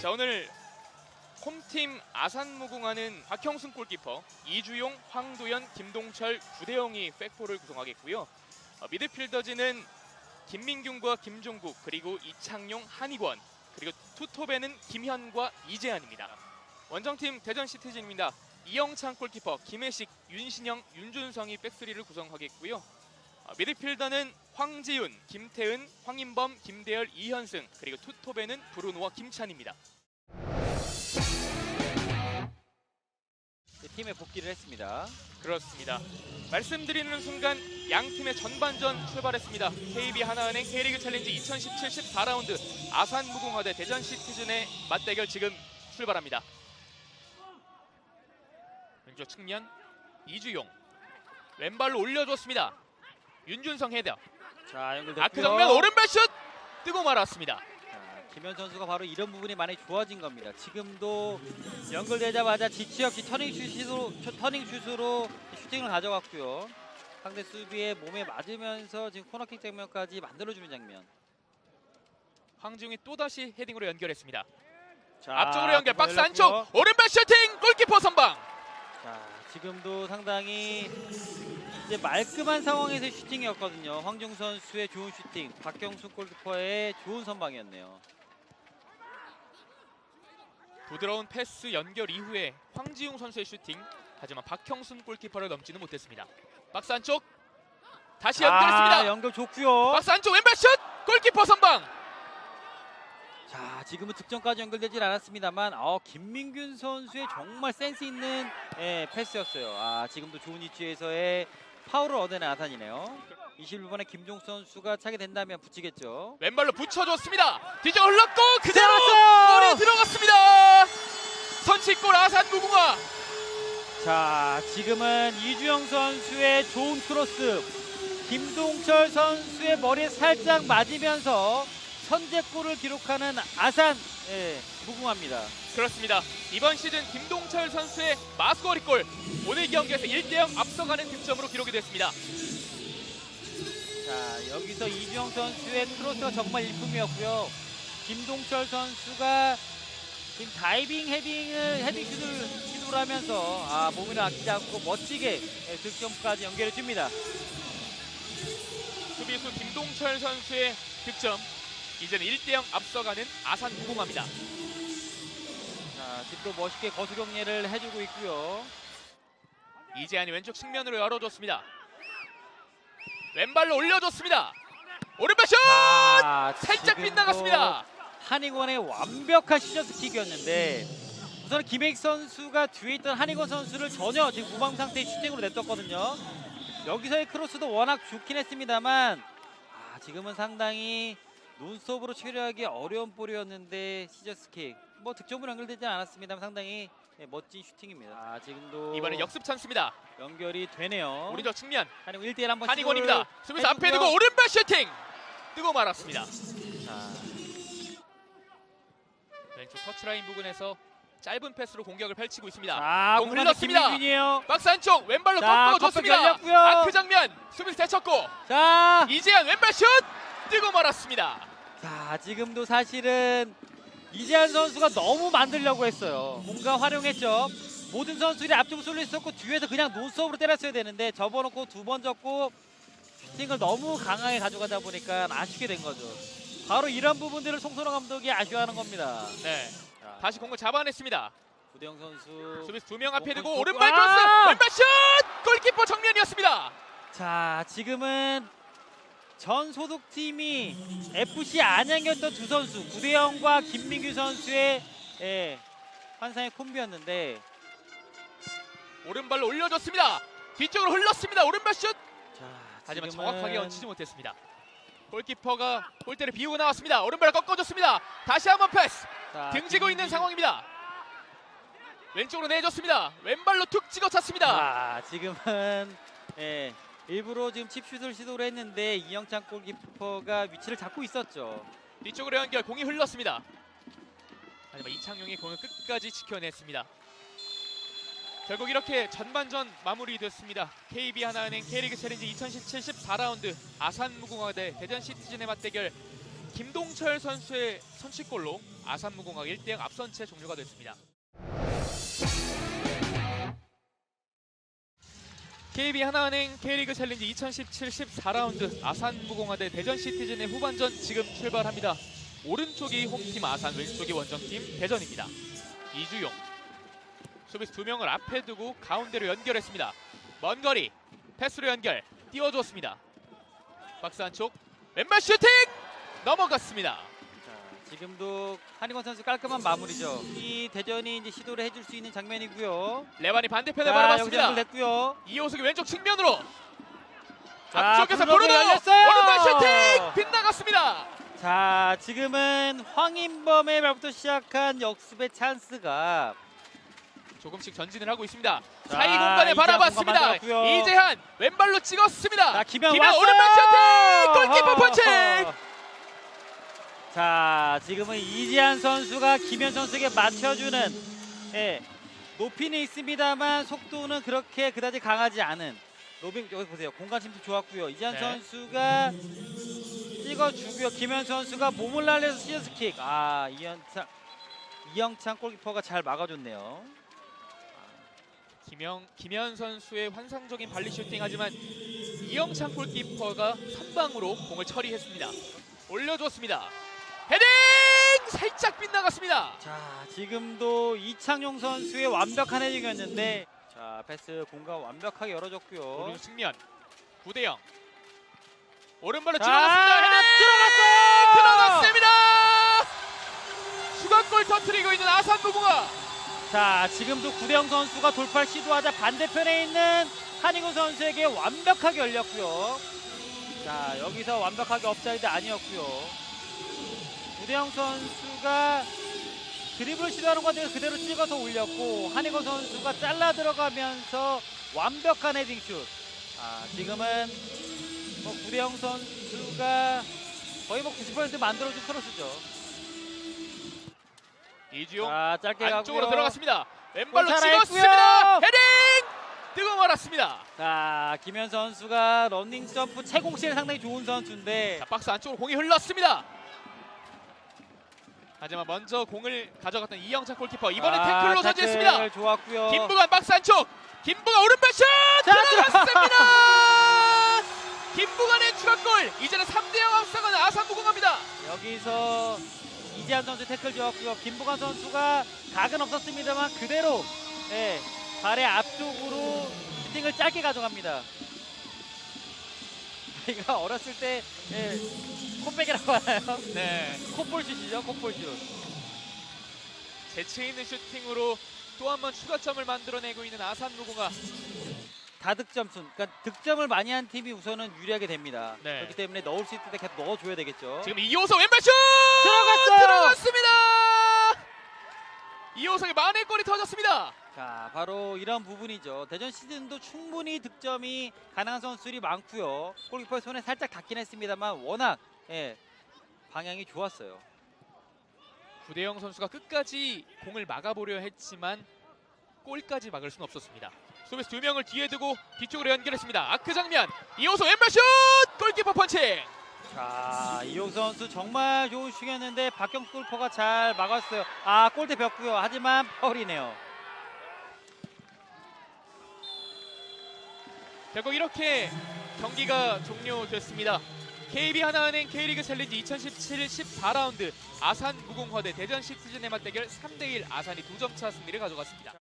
자 오늘 홈팀 아산무궁화는 박형순 골키퍼, 이주용, 황도현, 김동철, 구대영이 백포를 구성하겠고요. 어, 미드필더진은 김민균과 김종국 그리고 이창용, 한희권 그리고 투톱에는 김현과 이재한입니다. 원정팀 대전 시티즌입니다. 이영찬 골키퍼, 김혜식, 윤신영, 윤준성이 백스리를 구성하겠고요. 어, 미드필더는 황지훈, 김태은, 황인범, 김대열, 이현승 그리고 투톱에는 브루노와 김찬입니다. 팀에 복귀를 했습니다. 그렇습니다. 말씀드리는 순간 양 팀의 전반전 출발했습니다. KB 하나은행 K리그 챌린지 2017 14라운드 아산 무궁화 대 대전 시티즌의 맞대결 지금 출발합니다. 왼쪽 측면 이주용 왼발로 올려줬습니다. 윤준성 헤더 자 연결됐고요. 아크 정면 오른발 슛 뜨고 말았습니다. 자, 김현 선수가 바로 이런 부분이 많이 좋아진 겁니다. 지금도 연결되자마자 지치 없이 터닝 슛으로 터닝 슛으로 슈팅을 가져갔고요. 상대 수비의 몸에 맞으면서 지금 코너킥 장면까지 만들어주는 장면. 황지웅이 또다시 헤딩으로 연결했습니다. 자, 앞쪽으로 연결 박스 열렸고요. 안쪽 오른발 슈팅 골키퍼 선방 자, 지금도 상당히 이제 말끔한 상황에서 슈팅이었거든요. 황중 선수의 좋은 슈팅, 박경수 골키퍼의 좋은 선방이었네요. 부드러운 패스 연결 이후에 황지웅 선수의 슈팅 하지만 박형순 골키퍼를 넘지는 못했습니다. 박스 안쪽 다시 연결했습니다. 자, 연결 좋고요. 박스 안쪽 왼발 슛 골키퍼 선방. 자, 지금은 득점까지 연결되질 않았습니다만 어, 김민균 선수의 정말 센스 있는 예, 패스였어요. 아, 지금도 좋은 위치에서의 파울을 얻어낸 아산이네요. 21번의 김종 선수가 차게 된다면 붙이겠죠. 왼발로 붙여줬습니다. 뒤져 흘렀고 그대로 들어갔어요! 골이 들어갔습니다. 선취골 아산 무궁화. 자, 지금은 이주영 선수의 좋은 크로스, 김동철 선수의 머리에 살짝 맞으면서 선제골을 기록하는 아산 예, 무궁화입니다. 그렇습니다. 이번 시즌 김동철 선수의 마스거리골 오늘 경기에서 1대0 앞서가는 득점으로 기록이 됐습니다. 자, 여기서 이주영 선수의 크로스가 정말 일품이었고요. 김동철 선수가 지금 다이빙 헤딩을 헤딩 슛을 시도를 하면서 아, 몸을 아끼지 않고 멋지게 예, 득점까지 연결해 줍니다. 수비수 김동철 선수의 득점 이제는 1대0 앞서가는 아산 무궁화입니다. 자, 집도 멋있게 거수 경례를 해주고 있고요. 이재한이 왼쪽 측면으로 열어줬습니다. 왼발로 올려줬습니다. 오른발 슛! 아, 살짝 빗나갔습니다. 한익원의 완벽한 시저스킥이었는데 우선 김혜익 선수가 뒤에 있던 한익원 선수를 전혀 지금 무방 상태의 슈팅으로 냈었거든요. 여기서의 크로스도 워낙 좋긴 했습니다만 아, 지금은 상당히 논스톱으로 처리하기 어려운 볼이었는데 시저스킥 뭐 득점으로 연결되지 않았습니다만 상당히 예, 멋진 슈팅입니다. 아, 지금도 이번엔 역습 찬스입니다. 연결이 되네요. 오른쪽 측면 한익원 1대1 한번 한이권입니다. 수비수 앞에. 두고 오른발 슈팅! 뜨고 말았습니다. 자, 왼쪽 터치라인 부근에서 짧은 패스로 공격을 펼치고 있습니다. 자, 공 공간에 흘렀습니다. 김민균이에요. 박스 안쪽 왼발로 자, 꺾어줬습니다. 컵백 열렸고요. 아크 장면 수비수 대쳤고 자, 이재한 왼발 슛! 뜨고 말았습니다. 자, 지금도 사실은 이재한 선수가 너무 만들려고 했어요. 뭔가 활용했죠. 모든 선수들이 앞쪽으로 쏠려 있었고 뒤에서 그냥 논스톱으로 때렸어야 되는데 접어놓고 두 번 접고 슈팅을 너무 강하게 가져가다 보니까 아쉽게 된 거죠. 바로 이런 부분들을 송선호 감독이 아쉬워하는 겁니다. 네, 자, 다시 공을 잡아냈습니다. 구대영 선수. 수비수 두 명 앞에 어, 두고 어, 오른발 아! 크로스 왼발 슛! 골키퍼 정면이었습니다. 자, 지금은 전 소속팀이 FC 안양이었던 두 선수 구대영과 김민규 선수의 예, 환상의 콤비였는데 오른발로 올려줬습니다. 뒤쪽으로 흘렀습니다. 오른발 슛! 자, 하지만 정확하게 얹히지 못했습니다. 골키퍼가 골대를 비우고 나왔습니다. 오른발 꺾어줬습니다. 다시 한번 패스. 자, 등지고 있는 김민규- 상황입니다. 왼쪽으로 내줬습니다. 왼발로 툭 찍어 찼습니다. 자, 지금은 예, 일부러 지금 칩슛을 시도를 했는데 이영찬 골키퍼가 위치를 잡고 있었죠. 뒤쪽으로 연결 공이 흘렀습니다. 하지만 이창용이 공을 끝까지 지켜냈습니다. 결국 이렇게 전반전 마무리됐습니다. KB 하나은행 K리그 챌린지 2017 14라운드 아산 무궁화 대 대전 시티즌의 맞대결 김동철 선수의 선취골로 아산무공학 1대0 앞선 채 종료가 됐습니다. KB 하나은행 K리그 챌린지 2017 14라운드 아산무공화대 대전시티즌의 후반전 지금 출발합니다. 오른쪽이 홈팀 아산, 왼쪽이 원정팀 대전입니다. 이주용 수비수 두 명을 앞에 두고 가운데로 연결했습니다. 먼 거리 패스로 연결 띄워줬습니다. 박스 안쪽 왼발 슈팅 넘어갔습니다. 자, 지금도 한희건 선수 깔끔한 마무리죠. 이 대전이 이제 시도를 해줄 수 있는 장면이고요. 레반이 반대편에 자, 바라봤습니다. 됐고요. 이호석이 왼쪽 측면으로 자, 앞쪽에서 브루노. 오른발 슈팅 빗나갔습니다. 자, 지금은 황인범의 발부터 시작한 역습의 찬스가 조금씩 전진을 하고 있습니다. 자, 사이 공간에 바라봤습니다. 이재한 왼발로 찍었습니다. 자, 김현 김현. 오른발 슈팅! 골키퍼 펀치! 자, 지금은 이지한 선수가 김현 선수에게 맞춰주는 예, 높이는 있습니다만 속도는 그렇게 그다지 강하지 않은 로빙 여기 보세요. 공간 침투 좋았고요. 이지한 네. 선수가 찍어주고요. 김현 선수가 몸을 날려서 시어스킥. 아, 이현창 이영창 골키퍼가 잘 막아줬네요. 김영 김현 선수의 환상적인 발리 슈팅 하지만 이영찬 골키퍼가 선방으로 공을 처리했습니다. 올려줬습니다. 헤딩 살짝 빗나갔습니다. 자, 지금도 이창용 선수의 완벽한 헤딩이었는데 자, 패스 공간 완벽하게 열어줬고요. 오른쪽 측면 9대 0. 오른발로 자, 지나갔습니다. 헤딩 들어갔어요! 들어갔습니다. 추가골 터트리고 있는 아산 무궁화. 자, 지금도 구대영 선수가 돌파를 시도하자 반대편에 있는 한희구 선수에게 완벽하게 열렸고요. 자, 여기서 완벽하게 업사이드 아니었고요. 구대영 선수가 드리블 시도하는 과정에서 그대로 찍어서 올렸고 한희구 선수가 잘라 들어가면서 완벽한 헤딩슛. 아, 지금은 뭐 구대영 선수가 거의 뭐 90% 만들어준 크로스죠. 이주용 자, 짧게 안쪽으로 가고요. 들어갔습니다. 왼발로 골 찍었습니다. 헤딩 뜨거 말았습니다. 자, 김현 선수가 런닝 점프 채공시에 상당히 좋은 선수인데 자, 박스 안쪽으로 공이 흘렀습니다. 하지만 먼저 공을 가져갔던 이영찬 골키퍼 이번엔 아, 태클로 태클 전진했습니다. 좋았고요. 김부관 박스 안쪽 김부관 오른발 슛 자, 들어갔습니다. 김부관의 추가골 이제는 3대 0 앞서가는 아산 무궁합니다. 여기서 이재한 선수 태클 좋았고요. 김보관 선수가 각은 없었습니다만 그대로 예, 발의 앞쪽으로 슈팅을 짧게 가져갑니다. 저희가 어렸을 때 예, 콧백이라고 하나요? 네. 콧볼슛이죠, 콧볼슛. 재치 있는 슈팅으로 또 한 번 추가점을 만들어내고 있는 아산 무궁화. 다득점순, 그러니까 득점을 많이 한 팀이 우선은 유리하게 됩니다. 네. 그렇기 때문에 넣을 수 있을 때 계속 넣어줘야 되겠죠. 지금 이호석 왼발 슛 들어갔어요! 들어갔습니다. 이호석의 만회골이 터졌습니다. 자, 바로 이런 부분이죠. 대전 시즌도 충분히 득점이 가능한 선수들이 많고요. 골키퍼의 손에 살짝 닿긴 했습니다만 워낙 예, 방향이 좋았어요. 구대영 선수가 끝까지 공을 막아보려 했지만 골까지 막을 수는 없었습니다. 수비수 두 명을 뒤에 두고 뒤쪽으로 연결했습니다. 아크 장면 이호석 왼발 슛 골키퍼 펀칭. 자, 이용 선수 정말 좋은 슛이었는데 박경수 골퍼가 잘 막았어요. 아, 골대 벽고요. 하지만 파울이네요. 결국 이렇게 경기가 종료됐습니다. KB 하나은행 K리그 챌린지 2017 14라운드 아산 무궁화대 대전 시티즌의 맞대결 3대1 아산이 두점차 승리를 가져갔습니다.